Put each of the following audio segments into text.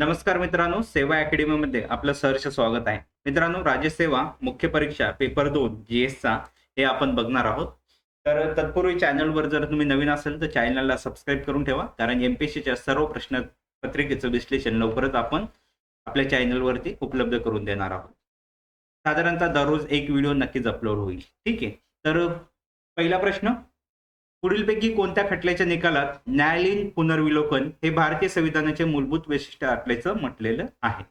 नमस्कार मित्रांनो सेवा अकॅडमीमध्ये आपलं सहर्ष स्वागत आहे. मित्रांनो राज्यसेवा मुख्य परीक्षा पेपर दोन जीएस चा हे आपण बघणार आहोत. तर तत्पूर्वी चॅनलवर जर तुम्ही नवीन असेल तर चॅनलला सबस्क्राईब करून ठेवा. कारण एमपीएससीच्या सर्व प्रश्न पत्रिकेचं विश्लेषण लवकरच आपण आपल्या चॅनलवरती उपलब्ध करून देणार आहोत. साधारणतः दररोज एक व्हिडिओ नक्कीच अपलोड होईल. ठीक आहे? तर पहिला प्रश्न पुढीलपैकी कोणत्या खटल्याच्या निकालात न्यायालयीन पुनर्विलोकन हे भारतीय संविधानाचे मूलभूत वैशिष्ट्य असल्याचं म्हटलेलं आहे?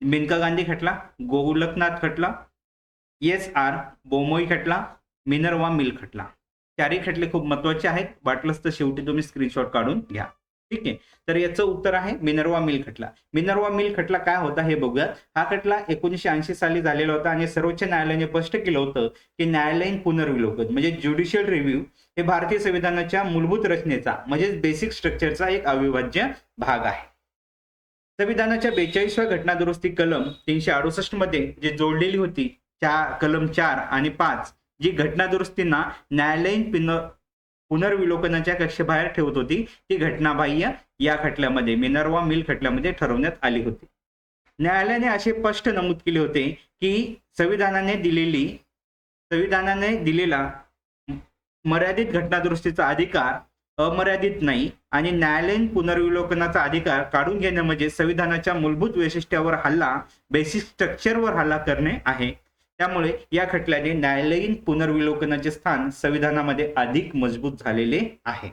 मेनका गांधी खटला गोलकनाथ खटला एस आर बोमोई खटला मिनरवा मिल खटला. चारही खटले खूप महत्त्वाचे आहेत. वाटलंच तर शेवटी तुम्ही स्क्रीनशॉट काढून घ्या. ठीक आहे? तर याचं उत्तर आहे मिनरवा मिल खटला. मिनरवा मिल खटला काय होता हे बघूया हा खटला एकोणीशे ऐंशी साली झालेला होता आणि सर्वोच्च न्यायालयाने स्पष्ट केलं होतं की न्यायालयीन पुनर्विलोकन म्हणजे ज्युडिशियल रिव्ह्यू हे भारतीय संविधानाच्या मूलभूत रचनेचा म्हणजेच बेसिक स्ट्रक्चरचा एक अविभाज्य भाग आहे. संविधानाच्या बेचाळीसव्या घटना दुरुस्ती कलम तीनशे अडुसष्टमध्ये जे जोडलेली होती त्या कलम चार आणि पाच जी घटना दुरुस्तींना न्यायालयीन पुनर्विलोकनाच्या कक्षेबाहेर ठेवत होती. ती घटनाबाह्य या खटल्यामध्ये मिनरवा मिल खटल्यामध्ये ठरवण्यात आली होती. न्यायालयाने असे स्पष्ट नमूद केले होते की संविधानाने दिलेली संविधानाने दिलेला मर्यादित घटनादुरुस्तीचा अधिकार अमर्यादित नाही आणि न्यायालयीन पुनर्विलोकनाचा अधिकार काढून घेणे म्हणजे संविधानाच्या मूलभूत वैशिष्ट्यावर हल्ला बेसिक स्ट्रक्चरवर हल्ला करणे आहे. त्यामुळे या खटल्याने न्यायालयीन पुनर्विलोकनाचे स्थान संविधानामध्ये अधिक मजबूत झालेले आहे.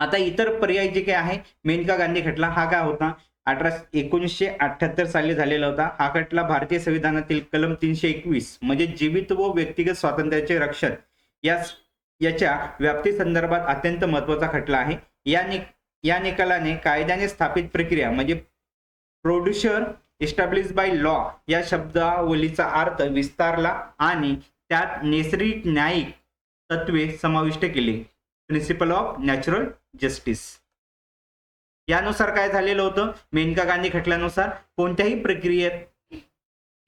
आता इतर पर्याय जे काही आहे मेनका गांधी खटला हा काय होता? अठरा एकोणीसशे अठ्याहत्तर साली झालेला होता. हा खटला भारतीय संविधानातील कलम तीनशे एकवीस म्हणजे जीवित व व्यक्तिगत स्वातंत्र्याचे रक्षण या याच्या व्याप्ती संदर्भात अत्यंत महत्त्वाचा खटला आहे. या नि या निकालाने कायद्याने स्थापित प्रक्रिया म्हणजे प्रोड्युसर इस्टॅब्लिश बाय लॉ या शब्दावलीचा अर्थ विस्तारला आणि त्यात नैसर्गिक न्यायिक तत्वे समाविष्ट केली. प्रिन्सिपल ऑफ नॅचरल जस्टिस यानुसार काय झालेलं होतं? मेनका गांधी खटल्यानुसार कोणत्याही प्रक्रियेत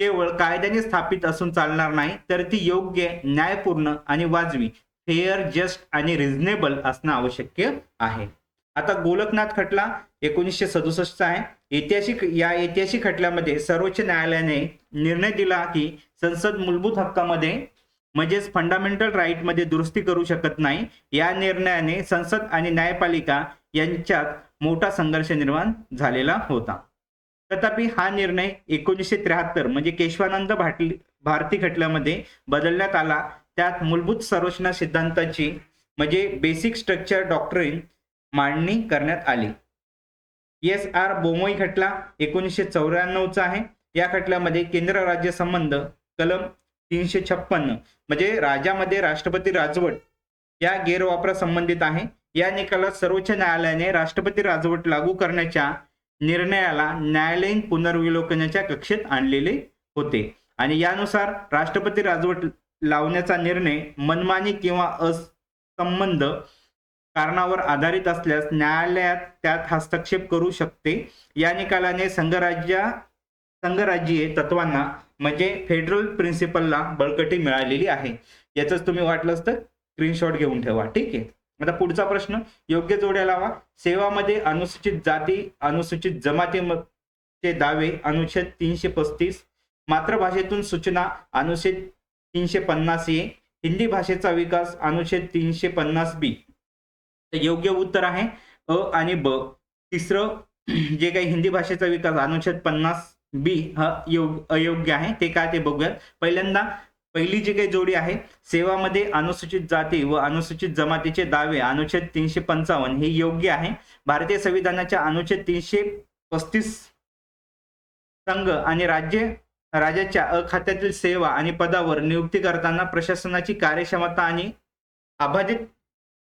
केवळ कायद्याने स्थापित असून चालणार नाही तर ती योग्य न्यायपूर्ण आणि वाजवी फेअर जस्ट आणि रिझनेबल असणं आवश्यक आहे. आता गोलकनाथ खटला एकोणीसशे सदुसष्टचा आहे. ऐतिहासिक या ऐतिहासिक खटल्यामध्ये सर्वोच्च न्यायालयाने निर्णय दिला की संसद मूलभूत हक्कामध्ये म्हणजेच फंडामेंटल राईटमध्ये दुरुस्ती करू शकत नाही. या निर्णयाने संसद आणि न्यायपालिका यांच्यात मोठा संघर्ष निर्माण झालेला होता. तथापि हा निर्णय एकोणीसशे त्र्याहत्तर म्हणजे केशवानंद भाटली भारती खटल्यामध्ये बदलण्यात आला. त्यात मूलभूत संरचना सिद्धांताची म्हणजे बेसिक स्ट्रक्चर डॉक्टरीन मांडणी करण्यात आली. एस आर बोमोई खटला एकोणीसशे चौऱ्याण्णवचा आहे. या खटल्यामध्ये केंद्र राज्य संबंध कलम तीनशे छप्पन्न म्हणजे राजामध्ये राष्ट्रपती राजवट या गैरवापरा संबंधित आहे. या निकालात सर्वोच्च न्यायालयाने राष्ट्रपती राजवट लागू करण्याच्या निर्णयाला न्यायालयीन पुनर्विलोकनाच्या कक्षेत आणलेले होते. आणि यानुसार राष्ट्रपती राजवट लावण्याचा निर्णय मनमानी किंवा असंबंध कारणावर आधारित असल्यास न्यायालयात त्यात हस्तक्षेप करू शकते. या निकालाने संघराज्य संघराज्यीय तत्वांना म्हणजे फेडरल प्रिन्सिपलला बळकटी मिळालेली आहे. याच तुम्ही वाटलंच तर स्क्रीनशॉट घेऊन ठेवा. ठीक आहे. आता पुढचा प्रश्न. योग्य जोड्या लावा. सेवामध्ये अनुसूचित जाती अनुसूचित जमातीचे दावे अनुच्छेद तीनशे पस्तीस. मातृभाषेतून सूचना अनुच्छेद तीनशे पन्नास ए. हिंदी भाषेचा विकास अनुच्छेद तीनशे पन्नास बी. योग्य उत्तर आहे अ आणि ब. तिसरं जे काही हिंदी भाषेचा विकास अनुच्छेद पन्नास बी हा योग अयोग्य आहे ते काय ते बघूयात. पहिल्यांदा पहिली जी काही जोडी आहे सेवामध्ये अनुसूचित जाती व अनुसूचित जमातीचे दावे अनुच्छेद तीनशे पंचावन्न हे योग्य आहे. भारतीय संविधानाच्या अनुच्छेद तीनशे पस्तीस संघ आणि राज्य राज्याच्या अखात्यातील सेवा आणि पदावर नियुक्ती करताना प्रशासनाची कार्यक्षमता आणि अबाधित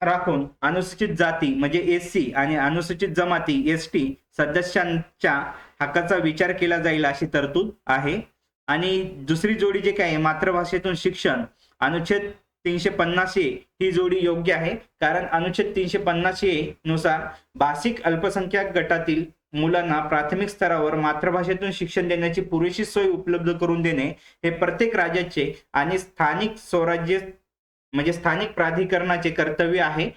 राखून अनुसूचित जाती म्हणजे एस सी आणि अनुसूचित जमाती एस टी सदस्यांच्या हक्काचा विचार केला जाईल अशी तरतूद आहे. आणि दुसरी जोडी जे काय मातृभाषेतून शिक्षण अनुच्छेद तीनशे पन्नास ए ही जोडी योग्य आहे. कारण अनुच्छेद तीनशे पन्नास ए नुसार भाषिक अल्पसंख्याक गटातील मुलांना प्राथमिक स्तरावर मातृभाषेतून शिक्षण देण्याची पुरेशी सोय उपलब्ध करून देणे हे प्रत्येक राज्याचे आणि स्थानिक स्वराज्य म्हणजे स्थानिक प्राधिकरणाचे कर्तव्य आहे.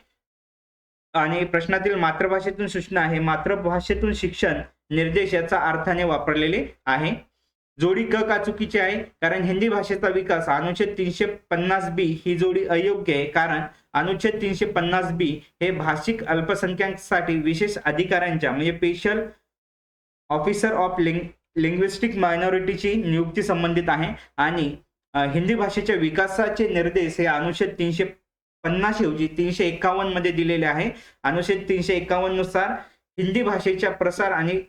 आणि प्रश्नातील मातृभाषेतून सूचना आहे. मातृभाषेतून शिक्षण निर्देश याचा अर्थाने वापरलेले आहे. जोडी क का चुकीची आहे? कारण हिंदी भाषेचा विकास अनुच्छेद तीनशे पन्नास बी ही जोडी अयोग्य आहे. कारण अनुच्छेद तीनशे पन्नास बी हे भाषिक अल्पसंख्याकांसाठी विशेष अधिकाऱ्यांच्या म्हणजे स्पेशल ऑफिसर ऑफ लिंग लिंग्विस्टिक मायनॉरिटीची नियुक्ती संबंधित आहे. आणि हिंदी भाषेच्या विकासाचे निर्देश हे अनुच्छेद तीनशे पन्नास ऐवजी तीनशे एक्कावन्नमध्ये दिलेले आहे. अनुच्छेद तीनशे एक्कावन्ननुसार हिंदी भाषेच्या प्रसार आणि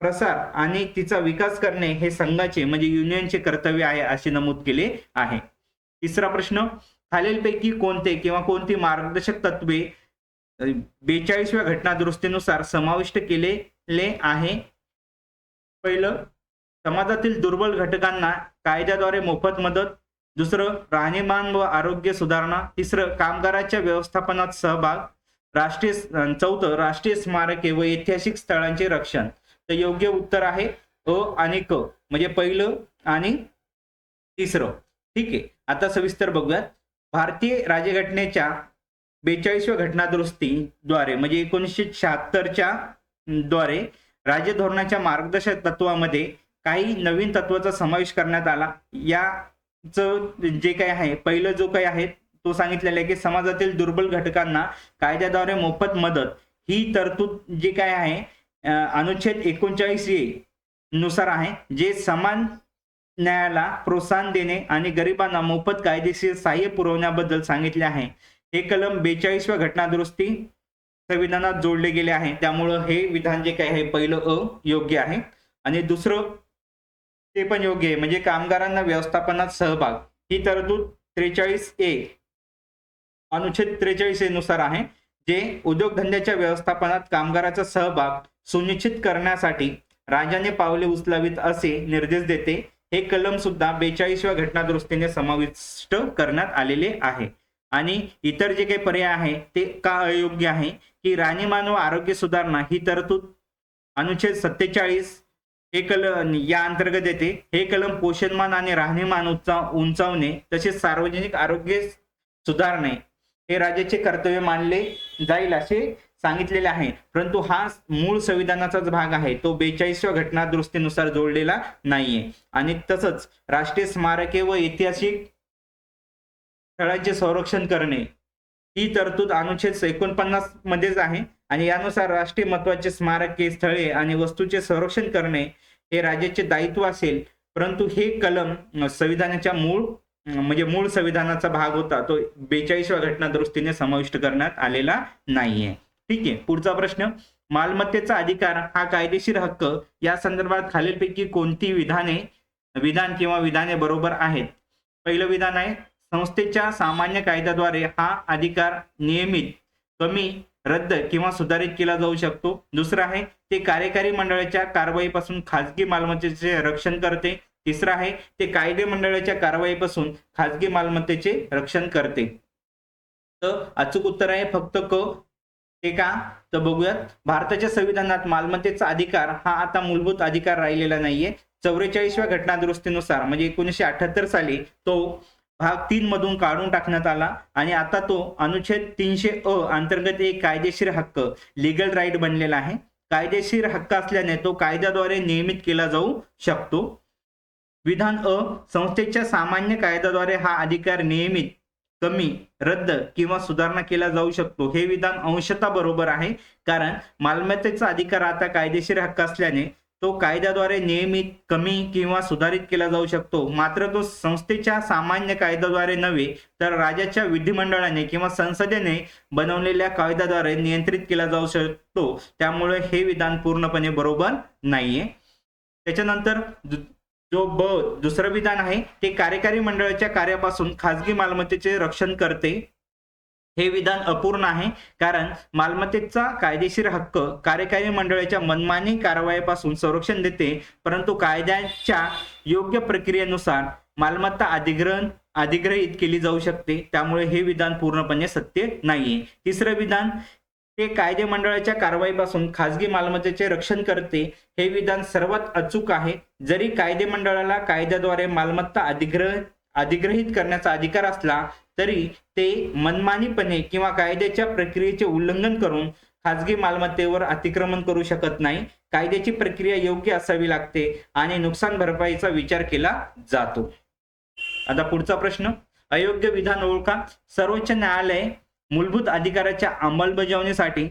प्रसार आणि तिचा विकास करणे हे संघाचे म्हणजे युनियनचे कर्तव्य आहे असे नमूद केले आहे. तिसरा प्रश्न खालीलपैकी कोणते किंवा कोणती मार्गदर्शक तत्वे बेचाळीसव्या घटना दुरुस्तीनुसार समाविष्ट केलेले आहे? पहिलं समाजातील दुर्बल घटकांना कायद्याद्वारे मोफत मदत दुसरं राहणीमान व आरोग्य सुधारणा तिसरं कामगाराच्या व्यवस्थापनात सहभाग राष्ट्रीय चौथं राष्ट्रीय स्मारके व ऐतिहासिक स्थळांचे रक्षण. तर योग्य उत्तर आहे अ आणि क म्हणजे पहिलं आणि तिसरं. ठीक आहे आता सविस्तर बघूयात. भारतीय राज्यघटनेच्या बेचाळीसव्या घटना दुरुस्तीद्वारे म्हणजे एकोणीसशे शहात्तरच्या द्वारे राज्य धोरणाच्या मार्गदर्शक तत्वामध्ये काही नवीन तत्वाचा समावेश करण्यात आला. याचं जे काही आहे पहिलं जो काही आहे तो सांगितलेला आहे की समाजातील दुर्बल घटकांना कायद्याद्वारे मोफत मदत. ही तरतूद जे काय आहे अनुच्छेद एकोणचाळीस ए नुसार आहे जे समान न्यायाला प्रोत्साहन देणे आणि गरिबांना मोफत कायदेशीर सहाय्य पुरवण्याबद्दल सांगितले आहे. हे कलम बेचाळीसव्या घटना दुरुस्ती संविधानात जोडले गेले आहे. त्यामुळं हे विधान जे काही आहे पहिलं अ योग्य आहे. आणि दुसरं ते पण योग्य आहे. म्हणजे कामगारांना व्यवस्थापनात सहभाग. ही तरतूद त्रेचाळीस ए अनुच्छेद त्रेचाळीस ए नुसार आहे जे उद्योगधंद्याच्या व्यवस्थापनात कामगाराचा सहभाग सुनिश्चित करण्यासाठी राज्याने पावले उचलावीत असे निर्देश देते. हे कलम सुद्धा बेचाळीसव्या घटना समाविष्ट करण्यात आलेले आहे. आणि इतर जे काही पर्याय आहे ते का अयोग्य आहे? की राणीमानव व आरोग्य सुधारणा ही तरतूद अनुच्छेद सत्तेचाळीस हे कलम या अंतर्गत येते. हे कलम पोषणमान आणि राहणीमान उंचा उंचावणे तसेच सार्वजनिक आरोग्य सुधारणे हे राज्याचे कर्तव्य मानले जाईल असे सांगितलेले आहे. परंतु हा मूळ संविधानाचाच भाग आहे. तो बेचाळीसव्या घटना दुरुस्तीनुसार जोडलेला नाहीये. आणि तसंच राष्ट्रीय स्मारके व ऐतिहासिक स्थळांचे संरक्षण करणे ही तरतूद अनुच्छेद एकोणपन्नास मध्येच आहे आणि यानुसार राष्ट्रीय महत्त्वाचे स्मारके स्थळे आणि वस्तूचे संरक्षण करणे हे राज्याचे दायित्व असेल. परंतु हे कलम संविधानाच्या मूळ म्हणजे मूळ संविधानाचा भाग होता. तो बेचाळीसव्या घटना दुरुस्तीने समाविष्ट करण्यात आलेला नाहीये. ठीक आहे पुढचा प्रश्न. मालमत्तेचा अधिकार हा कायदेशीर हक्क. या संदर्भात खालीलपैकी कोणती विधाने विधान किंवा विधाने बरोबर आहेत? पहिलं विधान आहे संस्थेच्या सामान्य कायद्याद्वारे हा अधिकार नियमित कमी रद्द किंवा सुधारित केला जाऊ शकतो. दुसरं आहे ते कार्यकारी मंडळाच्या कारवाईपासून खाजगी मालमत्तेचे रक्षण करते. तिसरं आहे ते कायदे मंडळाच्या कारवाईपासून खाजगी मालमत्तेचे रक्षण करते. तर अचूक उत्तर आहे फक्त क ते का? तर बघूयात. भारताच्या संविधानात मालमत्तेचा अधिकार हा आता मूलभूत अधिकार राहिलेला नाहीये. चौवेचाळीसव्या घटना दुरुस्तीनुसार म्हणजे एकोणीसशे अठ्याहत्तर साली तो भाग तीन मधून काढून टाकण्यात आला. आणि आता तो अनुच्छेद तीनशे अ अंतर्गत एक कायदेशीर हक्क लिगल राईट बनलेला आहे. कायदेशीर हक्क असल्याने तो कायद्याद्वारे नियमित केला जाऊ शकतो. विधान अ संस्थेच्या सामान्य कायद्याद्वारे हा अधिकार नियमित कमी रद्द किंवा सुधारणा केला जाऊ शकतो. हे विधान अंशतः बरोबर आहे. कारण मालमत्तेचा अधिकार आता कायदेशीर हक्क असल्याने तो कायद्याद्वारे नियमित कमी किंवा सुधारित केला जाऊ शकतो. मात्र तो संस्थेच्या सामान्य कायद्याद्वारे नव्हे तर राज्याच्या विधिमंडळाने किंवा संसदेने बनवलेल्या कायद्याद्वारे नियंत्रित केला जाऊ शकतो. त्यामुळे हे विधान पूर्णपणे बरोबर नाहीये. त्याच्यानंतर जो ब दुसरं विधान आहे ते कार्यकारी मंडळाच्या कार्यापासून खाजगी मालमत्तेचे रक्षण करते. हे विधान अपूर्ण आहे. कारण मालमत्तेचा कायदेशीर हक्क कार्यकारी मंडळाच्या मनमानी कारवाईपासून संरक्षण देते. परंतु कायद्याच्या योग्य प्रक्रियेनुसार मालमत्ता अधिग्रहण अधिग्रहित केली जाऊ शकते. त्यामुळे हे विधान पूर्णपणे सत्य नाहीये. तिसरं विधान ते कायदे मंडळाच्या कारवाईपासून खाजगी मालमत्तेचे रक्षण करते. हे विधान सर्वात अचूक आहे. जरी कायदे मंडळाला कायद्याद्वारे मालमत्ता अधिग्रहण अधिग्रहित करण्याचा अधिकार असला तरी ते मनमानीपणे किंवा कायद्याच्या प्रक्रियेचे उल्लंघन करून खाजगी मालमत्तेवर अतिक्रमण करू शकत नाही. कायद्याची प्रक्रिया योग्य असावी लागते आणि नुकसान भरपाईचा विचार केला जातो. आता पुढचा प्रश्न. अयोग्य विधान ओळखा. सर्वोच्च न्यायालय मूलभूत अधिकाराच्या अंमलबजावणीसाठी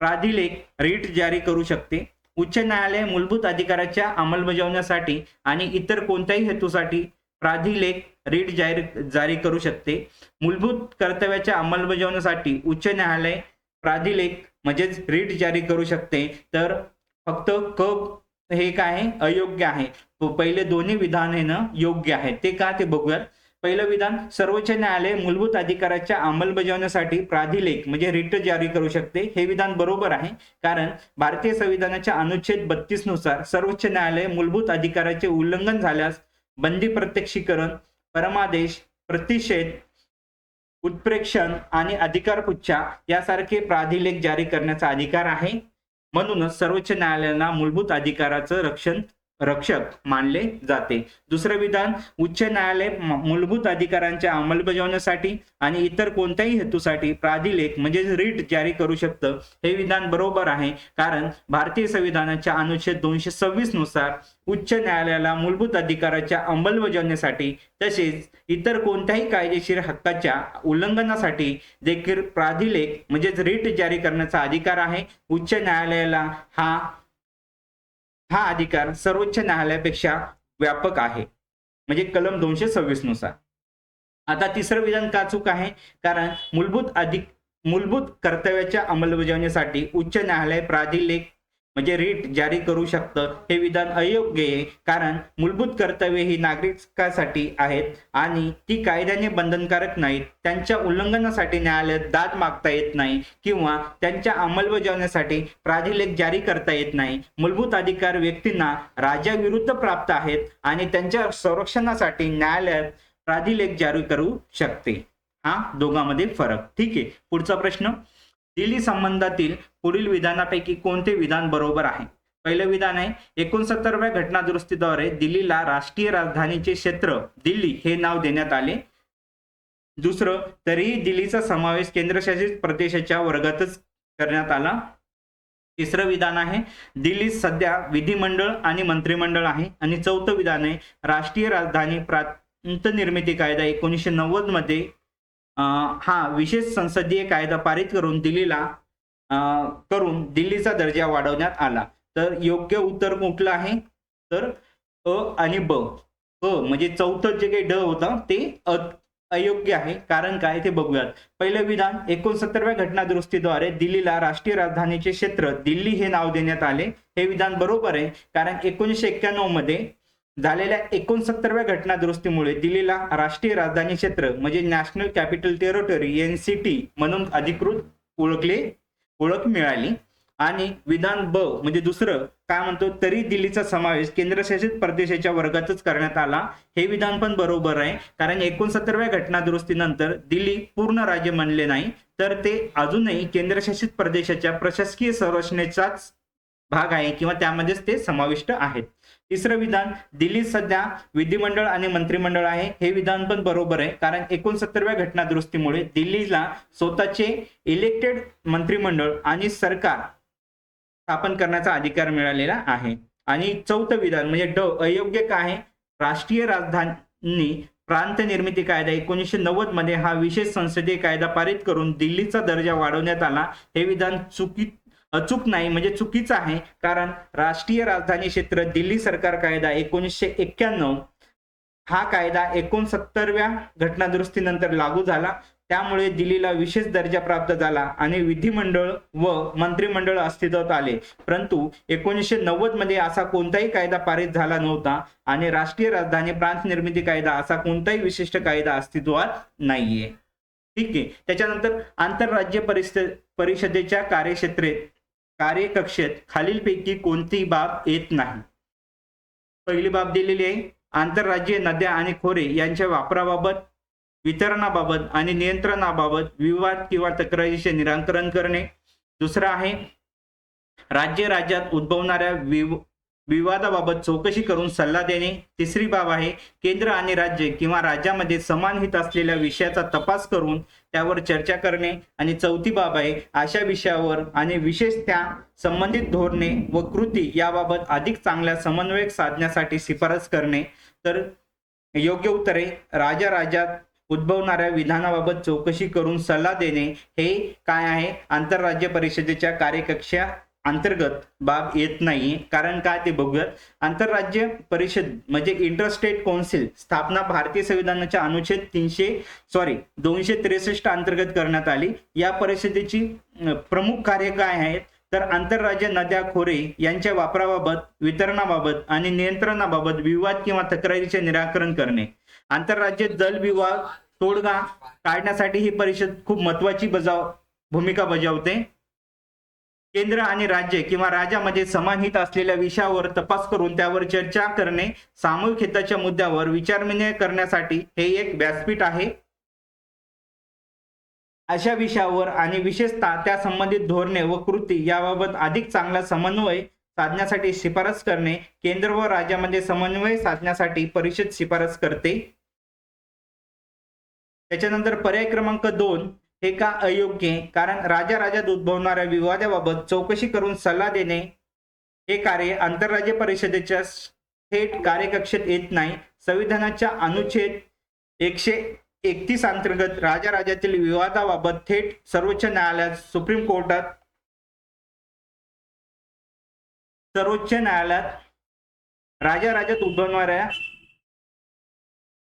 प्राधिलेख रीट जारी करू शकते. उच्च न्यायालय मूलभूत अधिकाराच्या अंमलबजावण्यासाठी आणि इतर कोणत्याही हेतूसाठी प्राधिलेख रीट जारी जारी करू शकते. मूलभूत कर्तव्याच्या अंमलबजावणीसाठी उच्च न्यायालय प्राधिलेख म्हणजेच रीट जारी करू शकते. तर फक्त क हे काय आहे? अयोग्य आहे. पहिले दोन्ही विधान हे ना योग्य आहे. ते का ते बघूयात. पहिलं विधान सर्वोच्च न्यायालय मूलभूत अधिकाराच्या अंमलबजावणीसाठी प्राधिलेख म्हणजे रिट जारी करू शकते. हे विधान बरोबर आहे. कारण भारतीय संविधानाच्या अनुच्छेद बत्तीसनुसार सर्वोच्च न्यायालय मूलभूत अधिकाराचे उल्लंघन झाल्यास बंदी प्रत्यक्षीकरण परमादेश प्रतिषेध उत्प्रेक्षण आणि अधिकारपुच्छा यासारखे प्राधिलेख जारी करण्याचा अधिकार आहे. म्हणूनच सर्वोच्च न्यायालयाला मूलभूत अधिकाराचं रक्षण रक्षक मानले जाते. दुसरं विधान उच्च न्यायालय मूलभूत अधिकारांच्या अंमलबजावणीसाठी आणि इतर कोणत्याही हेतूसाठी प्राधिलेख म्हणजे रीट जारी करू शकतं. हे विधान बरोबर आहे कारण भारतीय संविधानाच्या अनुच्छेद दोनशे सव्वीसनुसार उच्च न्यायालयाला मूलभूत अधिकाराच्या अंमलबजावणीसाठी तसेच इतर कोणत्याही कायदेशीर हक्काच्या उल्लंघनासाठी देखील प्राधिलेख म्हणजेच रीट जारी करण्याचा अधिकार आहे. उच्च न्यायालयाला हा हा अधिकार सर्वोच्च न्यायालयापेक्षा व्यापक आहे. म्हणजे कलम दोनशे सव्वीसनुसार. आता तिसरं विधान का चूक आहे? कारण मूलभूत अधिक मूलभूत कर्तव्याच्या अंमलबजावणीसाठी उच्च न्यायालय प्राधिलेख म्हणजे रीट जारी करू शकतं. हे विधान अयोग्य आहे कारण मूलभूत कर्तव्ये ही नागरिकासाठी आहेत आणि ती कायद्याने बंधनकारक नाहीत. त्यांच्या उल्लंघनासाठी न्यायालयात दाद मागता येत नाही किंवा त्यांच्या अंमलबजावणीसाठी प्राधिलेख जारी करता येत नाही. मूलभूत अधिकार व्यक्तींना राज्याविरुद्ध प्राप्त आहेत आणि त्यांच्या संरक्षणासाठी न्यायालयात प्राधिलेख जारी करू शकते. हा दोघांमध्ये फरक. ठीक आहे. पुढचा प्रश्न. दिल्ली संबंधातील पुढील विधानापैकी कोणते विधान बरोबर आहे? पहिलं विधान आहे एकोणसत्तरव्या घटना दुरुस्तीद्वारे दिल्लीला राष्ट्रीय राजधानीचे क्षेत्र दिल्ली हे नाव देण्यात आले. दुसरं तरीही दिल्लीचा समावेश केंद्रशासित प्रदेशाच्या वर्गातच करण्यात आला. तिसरं विधान आहे दिल्लीत सध्या विधिमंडळ आणि मंत्रिमंडळ आहे. आणि चौथं विधान आहे राष्ट्रीय राजधानी प्रांत निर्मिती कायदा एकोणीसशे नव्वदमध्ये हा विशेष संसदीय कायदा पारित करून दिल्लीला करून दिल्लीचा दर्जा वाढवण्यात आला. तर योग्य उत्तर कुठलं आहे? तर अ आणि ब. अ म्हणजे चौथं जे काही ड होतं ते अ अयोग्य आहे. कारण काय ते बघूयात. पहिलं विधान एकोणसत्तरव्या घटना दुरुस्तीद्वारे दिल्लीला राष्ट्रीय राजधानीचे क्षेत्र दिल्ली हे नाव देण्यात आले. हे विधान बरोबर आहे. कारण एकोणीसशे एक्क्याण्णवमध्ये झालेल्या एकोणसत्तरव्या घटना दुरुस्तीमुळे दिल्लीला राष्ट्रीय राजधानी क्षेत्र म्हणजे national capital territory N C T म्हणून अधिकृत ओळखले ओळख मिळाली. आणि विधान ब म्हणजे दुसरं काय म्हणतो तरी दिल्लीचा समावेश केंद्रशासित प्रदेशाच्या वर्गातच करण्यात आला. हे विधान पण बरोबर आहे कारण एकोणसत्तरव्या घटना दुरुस्तीनंतर दिल्ली पूर्ण राज्य म्हणले नाही. तर ते अजूनही केंद्रशासित प्रदेशाच्या प्रशासकीय संरचनेचाच भाग आहे किंवा त्यामध्येच ते समाविष्ट आहेत. तिसरं विधान दिल्लीत सध्या विधिमंडळ आणि मंत्रिमंडळ आहे. हे विधान पण बरोबर आहे. कारण एकोणसत्तरव्या घटना दुरुस्तीमुळे दिल्लीला स्वतःचे इलेक्टेड मंत्रिमंडळ आणि सरकार स्थापन करण्याचा अधिकार मिळालेला आहे. आणि चौथं विधान म्हणजे ड अयोग्य काय? आहे राष्ट्रीय राजधानी प्रांत निर्मिती कायदा एकोणीसशे नव्वदमध्ये हा विशेष संसदीय कायदा पारित करून दिल्लीचा दर्जा वाढवण्यात आला. हे विधान चुकी अचूक नाही म्हणजे चुकीचं आहे. कारण राष्ट्रीय राजधानी क्षेत्र दिल्ली सरकार कायदा एकोणीसशे एक्क्याण्णव हा कायदा एकोणसत्तरव्या घटनादुरुस्तीनंतर लागू झाला. त्यामुळे दिल्लीला विशेष दर्जा प्राप्त झाला आणि विधिमंडळ व मंत्रिमंडळ अस्तित्वात आले. परंतु एकोणीसशे नव्वदमध्ये असा कोणताही कायदा पारित झाला नव्हता आणि राष्ट्रीय राजधानी प्रांत निर्मिती कायदा असा कोणताही विशिष्ट कायदा अस्तित्वात नाहीये. ठीक आहे. त्याच्यानंतर आंतरराज्य परिषद परिषदेच्या कार्यक्षेत्रे कार्यकक्षेत खालीलपैकी कोणतीही बाब येत नाही? पहिली बाब दिलेली आहे आंतरराज्यीय नद्या आणि खोरे यांच्या वापराबाबत वितरणाबाबत आणि नियंत्रणाबाबत विवाद किंवा तक्रारीचे निराकरण करणे. दुसरं आहे राज्य राज्यात उद्भवणाऱ्या विव विवादाबाबत चौकशी करून सल्ला देणे तिसरी बाब आहे केंद्र आणि राज्य किंवा राज्यामध्ये समान हित असलेल्या विषयाचा तपास करून त्यावर चर्चा करणे आणि चौथी बाब आहे अशा विषयावर आणि विशेष त्या संबंधित धोरणे व कृती याबाबत अधिक चांगल्या समन्वय साधण्यासाठी शिफारस करणे. तर योग्य उत्तरे राजा राज्यात उद्भवणाऱ्या विधानाबाबत चौकशी करून सल्ला देणे हे काय आहे? आंतरराज्य परिषदेच्या कार्यकक्षा अंतर्गत बाब येत नाही. कारण काय ते बघूयात. आंतरराज्य परिषद म्हणजे इंटरस्टेट कौन्सिल स्थापना भारतीय संविधानाच्या अनुच्छेद तीनशे सॉरी दोनशे त्रेसष्ट अंतर्गत करण्यात आली. या परिषदेची प्रमुख कार्य काय आहेत? तर आंतरराज्य नद्या खोरे यांच्या वापराबाबत वितरणाबाबत आणि नियंत्रणाबाबत विवाद किंवा तक्रारीचे निराकरण करणे. आंतरराज्य जल विवाद तोडगा काढण्यासाठी ही परिषद खूप महत्वाची बजाव भूमिका बजावते. केंद्र आणि राज्य किंवा राज्यामध्ये समानहित असलेल्या विषयावर तपास करून त्यावर चर्चा करणे सामूहिक हिताच्या मुद्द्यावर विचारविनिमय करण्यासाठी हे एक व्यासपीठ आहे. अशा विषयावर आणि विशेषतः त्या संबंधित धोरणे व कृती याबाबत अधिक चांगला समन्वय साधण्यासाठी शिफारस करणे केंद्र व राज्यामध्ये समन्वय साधण्यासाठी परिषद शिफारस करते. त्याच्यानंतर पर्याय क्रमांक दोन हे का अयोग्य कारण राजा राजात उद्भवणाऱ्या विवादाबाबत चौकशी करून सल्ला देणे हे कार्य आंतरराज्य परिषदेच्या थेट कार्यकक्षेत येत नाही. संविधानाच्या अनुच्छेद एकशे एकतीस अंतर्गत राजा राजातील विवादाबाबत थेट सर्वोच्च न्यायालयात सुप्रीम कोर्टात सर्वोच्च न्यायालयात राजा राजात उद्भवणाऱ्या